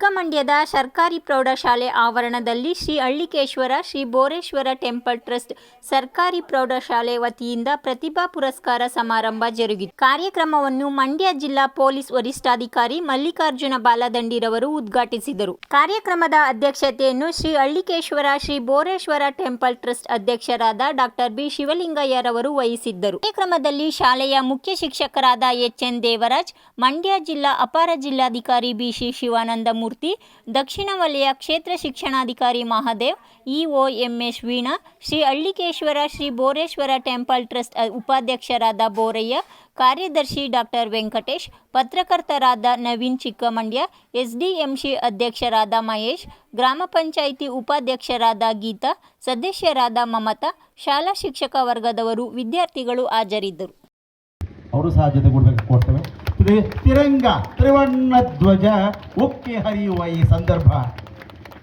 ಚಿಕ್ಕಮಂಡ್ಯದ ಸರ್ಕಾರಿ ಪ್ರೌಢಶಾಲೆ ಆವರಣದಲ್ಲಿ ಶ್ರೀ ಅಳ್ಳಿಕೇಶ್ವರ, ಶ್ರೀ ಬೋರೇಶ್ವರ ಟೆಂಪಲ್ ಟ್ರಸ್ಟ್ ಸರ್ಕಾರಿ ಪ್ರೌಢಶಾಲೆ ವತಿಯಿಂದ ಪ್ರತಿಭಾ ಪುರಸ್ಕಾರ ಸಮಾರಂಭ ಜರುಗಿತು. ಕಾರ್ಯಕ್ರಮವನ್ನು ಮಂಡ್ಯ ಜಿಲ್ಲಾ ಪೊಲೀಸ್ ವರಿಷ್ಠಾಧಿಕಾರಿ ಮಲ್ಲಿಕಾರ್ಜುನ ಬಾಲದಂಡಿರವರು ಉದ್ಘಾಟಿಸಿದರು. ಕಾರ್ಯಕ್ರಮದ ಅಧ್ಯಕ್ಷತೆಯನ್ನು ಶ್ರೀ ಅಳ್ಳಿಕೇಶ್ವರ, ಶ್ರೀ ಬೋರೇಶ್ವರ ಟೆಂಪಲ್ ಟ್ರಸ್ಟ್ ಅಧ್ಯಕ್ಷರಾದ ಡಾಕ್ಟರ್ ಬಿ. ಶಿವಲಿಂಗಯ್ಯರವರು ವಹಿಸಿದ್ದರು. ಕಾರ್ಯಕ್ರಮದಲ್ಲಿ ಶಾಲೆಯ ಮುಖ್ಯ ಶಿಕ್ಷಕರಾದ ಎಚ್. ಎನ್. ದೇವರಾಜ್, ಮಂಡ್ಯ ಜಿಲ್ಲಾ ಅಪಾರ ಜಿಲ್ಲಾಧಿಕಾರಿ ಬಿಸಿ ಶಿವಾನಂದಮೂರ್ತಿ ದಕ್ಷಿಣ ವಲಯ ಕ್ಷೇತ್ರ ಶಿಕ್ಷಣಾಧಿಕಾರಿ Mahadev, EO MS Veena, Shri Hallikeshwara Shri Boreshwara temple trust ಉಪಾಧ್ಯಕ್ಷರಾದ ಬೋರಯ್ಯ, ಕಾರ್ಯದರ್ಶಿ ಡಾಕ್ಟರ್ ವೆಂಕಟೇಶ್, ಪತ್ರಕರ್ತರಾದ ನವೀನ್ ಚಿಕ್ಕಮಂಡ್ಯ, ಎಸ್ಡಿಎಂಸಿ ಅಧ್ಯಕ್ಷರಾದ ಮಹೇಶ್, ಗ್ರಾಮ ಪಂಚಾಯಿತಿ ಉಪಾಧ್ಯಕ್ಷರಾದ ಗೀತಾ, ಸದಸ್ಯರಾದ ಮಮತಾ, ಶಾಲಾ ಶಿಕ್ಷಕ ವರ್ಗದವರು ವಿದ್ಯಾರ್ಥಿಗಳು ಹಾಜರಿದ್ದರು. ಅವರು ಸಹ ಜೊತೆ ಕೊಡ್ತೇವೆ. ತ್ರಿ- ತಿರಂಗ ತ್ರಿವರ್ಣ ಧ್ವಜ ಉಕ್ಕಿ ಹರಿಯುವ ಈ ಸಂದರ್ಭ.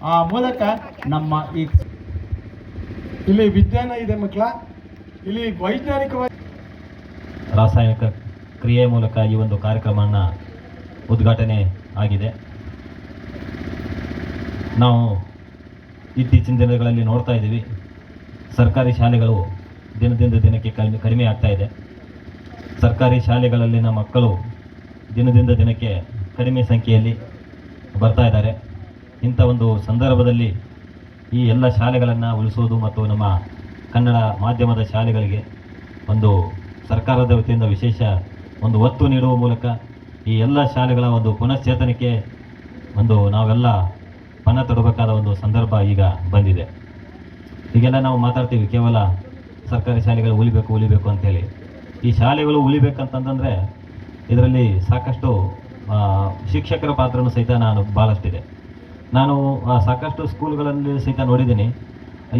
ಆ ಮೂಲಕ ನಮ್ಮ ಈ ಇಲ್ಲಿ ವಿಜ್ಞಾನ ಇದೆ ಮಕ್ಕಳ. ಇಲ್ಲಿ ವೈಜ್ಞಾನಿಕವಾಗಿ ರಾಸಾಯನಿಕ ಕ್ರಿಯೆ ಮೂಲಕ ಈ ಒಂದು ಕಾರ್ಯಕ್ರಮನ ಉದ್ಘಾಟನೆ ಆಗಿದೆ. ನಾವು ಇತ್ತೀಚಿನ ದಿನಗಳಲ್ಲಿ ನೋಡ್ತಾ ಇದ್ದೀವಿ. ಸರ್ಕಾರಿ ಶಾಲೆಗಳು ದಿನದಿಂದ ದಿನಕ್ಕೆ ಕಡಿಮೆ ಆಗ್ತಾ ಇದೆ. ಸರ್ಕಾರಿ ಶಾಲೆಗಳಲ್ಲಿನ ಮಕ್ಕಳು ದಿನದಿಂದ ದಿನಕ್ಕೆ ಕಡಿಮೆ ಸಂಖ್ಯೆಯಲ್ಲಿ ಬರ್ತಾ ಇದ್ದಾರೆ. ಇಂಥ ಒಂದು ಸಂದರ್ಭದಲ್ಲಿ ಈ ಎಲ್ಲ ಶಾಲೆಗಳನ್ನು ಉಳಿಸುವುದು ಮತ್ತು ನಮ್ಮ ಕನ್ನಡ ಮಾಧ್ಯಮದ ಶಾಲೆಗಳಿಗೆ ಒಂದು ಸರ್ಕಾರದ ವತಿಯಿಂದ ವಿಶೇಷ ಒಂದು ಒತ್ತು ನೀಡುವ ಮೂಲಕ ಈ ಎಲ್ಲ ಶಾಲೆಗಳ ಒಂದು ಪುನಶ್ಚೇತನಕ್ಕೆ ಒಂದು ನಾವೆಲ್ಲ ಪಣ ತೊಡಬೇಕಾದ ಒಂದು ಸಂದರ್ಭ ಈಗ ಬಂದಿದೆ. ಈಗೆಲ್ಲ ನಾವು ಮಾತಾಡ್ತೀವಿ, ಕೇವಲ ಸರ್ಕಾರಿ ಶಾಲೆಗಳು ಉಳಿಬೇಕು ಉಳಿಬೇಕು ಅಂತೇಳಿ ಈ ಶಾಲೆಗಳು ಉಳಿಬೇಕಂತಂದರೆ ಇದರಲ್ಲಿ ಸಾಕಷ್ಟು ಶಿಕ್ಷಕರ ಪಾತ್ರನೂ ಸಹಿತ ನಾನು ಭಾಳಷ್ಟಿದೆ ನಾನು ಸಾಕಷ್ಟು ಸ್ಕೂಲ್ಗಳಲ್ಲಿ ಸಹಿತ ನೋಡಿದ್ದೀನಿ.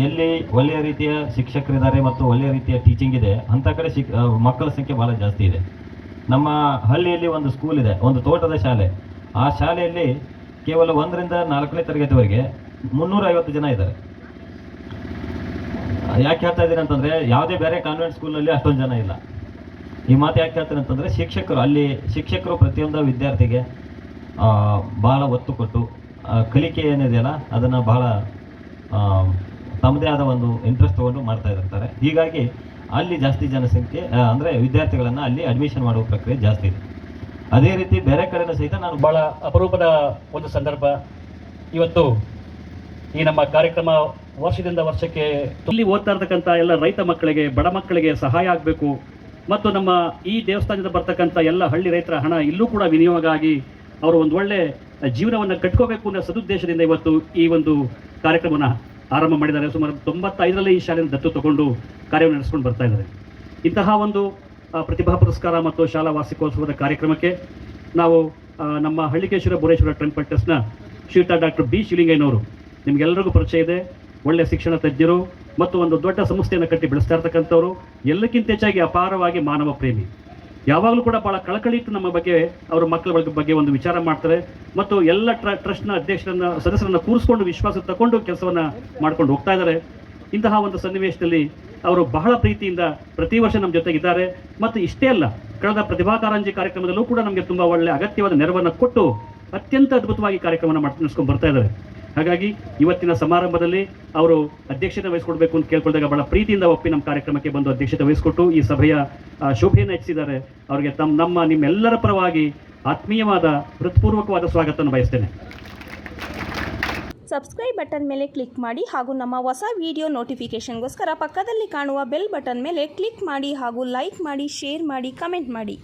ಎಲ್ಲಿ ಒಳ್ಳೆಯ ರೀತಿಯ ಶಿಕ್ಷಕರಿದ್ದಾರೆ ಮತ್ತು ಒಳ್ಳೆಯ ರೀತಿಯ ಟೀಚಿಂಗ್ ಇದೆ, ಅಂಥ ಕಡೆ ಶಿಕ್ ಮಕ್ಕಳ ಸಂಖ್ಯೆ ಭಾಳ ಜಾಸ್ತಿ ಇದೆ. ನಮ್ಮ ಹಳ್ಳಿಯಲ್ಲಿ ಒಂದು ಸ್ಕೂಲ್ ಇದೆ, ಒಂದು ತೋಟದ ಶಾಲೆ. ಆ ಶಾಲೆಯಲ್ಲಿ ಕೇವಲ ಒಂದರಿಂದ ನಾಲ್ಕನೇ ತರಗತಿವರೆಗೆ ಮುನ್ನೂರ ಐವತ್ತು ಜನ ಇದ್ದಾರೆ. ಯಾಕೆ ಹೇಳ್ತಾ ಇದ್ದೀನಿ ಅಂತಂದರೆ, ಯಾವುದೇ ಬೇರೆ ಕಾನ್ವೆಂಟ್ ಸ್ಕೂಲ್ನಲ್ಲಿ ಅಷ್ಟೊಂದು ಜನ ಇಲ್ಲ. ಈ ಮಾತು ಯಾಕೆ ಹೇಳ್ತೀನಿ ಅಂತಂದರೆ ಶಿಕ್ಷಕರು ಅಲ್ಲಿ ಶಿಕ್ಷಕರು ಪ್ರತಿಯೊಂದು ವಿದ್ಯಾರ್ಥಿಗೆ ಬಹಳ ಒತ್ತು ಕೊಟ್ಟು ಕಲಿಕೆ ಏನಿದೆಯಲ್ಲ ಅದನ್ನು ಆ, ತಮ್ಮದೇ ಆದ ಒಂದು ಇಂಟ್ರೆಸ್ಟ್ ತೊಗೊಂಡು ಮಾಡ್ತಾ ಇರ್ತಾರೆ. ಹೀಗಾಗಿ ಅಲ್ಲಿ ಜಾಸ್ತಿ ಜನಸಂಖ್ಯೆ ಅಂದರೆ ವಿದ್ಯಾರ್ಥಿಗಳನ್ನು ಅಲ್ಲಿ ಅಡ್ಮಿಷನ್ ಮಾಡುವ ಪ್ರಕ್ರಿಯೆ ಜಾಸ್ತಿ ಇದೆ. ಅದೇ ರೀತಿ ಬೇರೆ ಕಡೆನೂ ಸಹಿತ ನಾನು ಬಹಳ ಅಪರೂಪದ ಒಂದು ಸಂದರ್ಭ. ಇವತ್ತು ಈ ನಮ್ಮ ಕಾರ್ಯಕ್ರಮ ವರ್ಷದಿಂದ ವರ್ಷಕ್ಕೆ ಇಲ್ಲಿ ಓದ್ತಾ ಇರ್ತಕ್ಕಂಥ ಎಲ್ಲ ರೈತ ಮಕ್ಕಳಿಗೆ ಬಡ ಮಕ್ಕಳಿಗೆ ಸಹಾಯ ಆಗಬೇಕು ಮತ್ತು ನಮ್ಮ ಈ ದೇವಸ್ಥಾನದಿಂದ ಬರ್ತಕ್ಕಂಥ ಎಲ್ಲ ಹಳ್ಳಿ ರೈತರ ಹಣ ಇಲ್ಲೂ ಕೂಡ ವಿನಿಯೋಗ ಆಗಿ ಅವರು ಒಂದು ಒಳ್ಳೆ ಜೀವನವನ್ನು ಕಟ್ಕೋಬೇಕು ಅನ್ನೋ ಸದುದ್ದೇಶದಿಂದ ಇವತ್ತು ಈ ಒಂದು ಕಾರ್ಯಕ್ರಮವನ್ನು ಆರಂಭ ಮಾಡಿದ್ದಾರೆ. ಸುಮಾರು ತೊಂಬತ್ತೈದರಲ್ಲಿ ಈ ಶಾಲೆಯನ್ನು ದತ್ತು ತಗೊಂಡು ಕಾರ್ಯವನ್ನು ನಡೆಸ್ಕೊಂಡು ಬರ್ತಾ ಇದ್ದಾರೆ. ಇಂತಹ ಒಂದು ಪ್ರತಿಭಾ ಪುರಸ್ಕಾರ ಮತ್ತು ಶಾಲಾ ವಾರ್ಷಿಕೋತ್ಸವದ ಕಾರ್ಯಕ್ರಮಕ್ಕೆ ನಾವು ನಮ್ಮ ಹಳ್ಳಿಕೇಶ್ವರ ಬುರೇಶ್ವರ ಟ್ರೆಂಡ್ ಟ್ರಸ್ಟ್ನ ಶ್ರೀಯುತ ಡಾಕ್ಟರ್ ಬಿ. ಶಿವಲಿಂಗಯ್ಯನವರು ನಿಮಗೆಲ್ಲರಿಗೂ ಪರಿಚಯ ಇದೆ. ಒಳ್ಳೆಯ ಶಿಕ್ಷಣ ತಜ್ಞರು ಮತ್ತು ಒಂದು ದೊಡ್ಡ ಸಂಸ್ಥೆಯನ್ನು ಕಟ್ಟಿ ಬೆಳೆಸ್ತಾ ಇರ್ತಕ್ಕಂಥವ್ರು, ಎಲ್ಲಕ್ಕಿಂತ ಹೆಚ್ಚಾಗಿ ಅಪಾರವಾಗಿ ಮಾನವ ಪ್ರೇಮಿ. ಯಾವಾಗಲೂ ಕೂಡ ಭಾಳ ಕಳಕಳಿ ಇಟ್ಟು ನಮ್ಮ ಬಗ್ಗೆ, ಅವರ ಮಕ್ಕಳ ಬಗ್ಗೆ- ಒಂದು ವಿಚಾರ ಮಾಡ್ತಾರೆ. ಮತ್ತು ಎಲ್ಲ ಟ್ರ, ಟ್ರಸ್ಟ್ನ ಅಧ್ಯಕ್ಷರನ್ನ, ಸದಸ್ಯರನ್ನು ಕೂರಿಸ್ಕೊಂಡು ವಿಶ್ವಾಸ ತಗೊಂಡು ಕೆಲಸವನ್ನ ಮಾಡ್ಕೊಂಡು ಹೋಗ್ತಾ ಇದ್ದಾರೆ. ಇಂತಹ ಒಂದು ಸನ್ನಿವೇಶದಲ್ಲಿ ಅವರು ಬಹಳ ಪ್ರೀತಿಯಿಂದ ಪ್ರತಿ ವರ್ಷ ನಮ್ಮ ಜೊತೆಗಿದ್ದಾರೆ. ಮತ್ತು ಇಷ್ಟೇ ಅಲ್ಲ, ಕಳೆದ ಪ್ರತಿಭಾ ಕಾರಂಜಿ ಕಾರ್ಯಕ್ರಮದಲ್ಲೂ ಕೂಡ ನಮಗೆ ತುಂಬ ಒಳ್ಳೆಯ ಅಗತ್ಯವಾದ ನೆರವನ್ನು ಕೊಟ್ಟು ಅತ್ಯಂತ ಅದ್ಭುತವಾಗಿ ಕಾರ್ಯಕ್ರಮವನ್ನು ಮಾಡಿ ನಡೆಸ್ಕೊಂಡು ಬರ್ತಾ ಇದ್ದಾರೆ. ಹಾಗಾಗಿ ಇವತ್ತಿನ ಸಮಾರಂಭದಲ್ಲಿ ಅವರು ಅಧ್ಯಕ್ಷತೆ ವಹಿಸ್ಕೊಡ್ಬೇಕು ಅಂತ ಕೇಳ್ಕೊಂಡಾಗ ಬಹಳ ಪ್ರೀತಿಯಿಂದ ಒಪ್ಪಿ ನಮ್ಮ ಕಾರ್ಯಕ್ರಮಕ್ಕೆ ಬಂದು ಅಧ್ಯಕ್ಷತೆ ವಹಿಸಿಕೊಟ್ಟು ಈ ಸಭೆಯ ಶೋಭೆಯನ್ನು ಹೆಚ್ಚಿಸಿದ್ದಾರೆ. ಅವರಿಗೆ ತಮ್ಮ ನಮ್ಮ, ನಿಮ್ಮೆಲ್ಲರ ಪರವಾಗಿ ಆತ್ಮೀಯವಾದ, ಹೃತ್ಪೂರ್ವಕವಾದ ಸ್ವಾಗತವನ್ನು ಬಯಸ್ತೇನೆ. ಸಬ್ಸ್ಕ್ರೈಬ್ ಬಟನ್ ಮೇಲೆ ಕ್ಲಿಕ್ ಮಾಡಿ ಹಾಗೂ ನಮ್ಮ ಹೊಸ ವಿಡಿಯೋ ನೋಟಿಫಿಕೇಶನ್ಗೋಸ್ಕರ ಪಕ್ಕದಲ್ಲಿ ಕಾಣುವ ಬೆಲ್ ಬಟನ್ ಮೇಲೆ ಕ್ಲಿಕ್ ಮಾಡಿ ಹಾಗೂ ಲೈಕ್ ಮಾಡಿ ಶೇರ್ ಮಾಡಿ ಕಮೆಂಟ್ ಮಾಡಿ.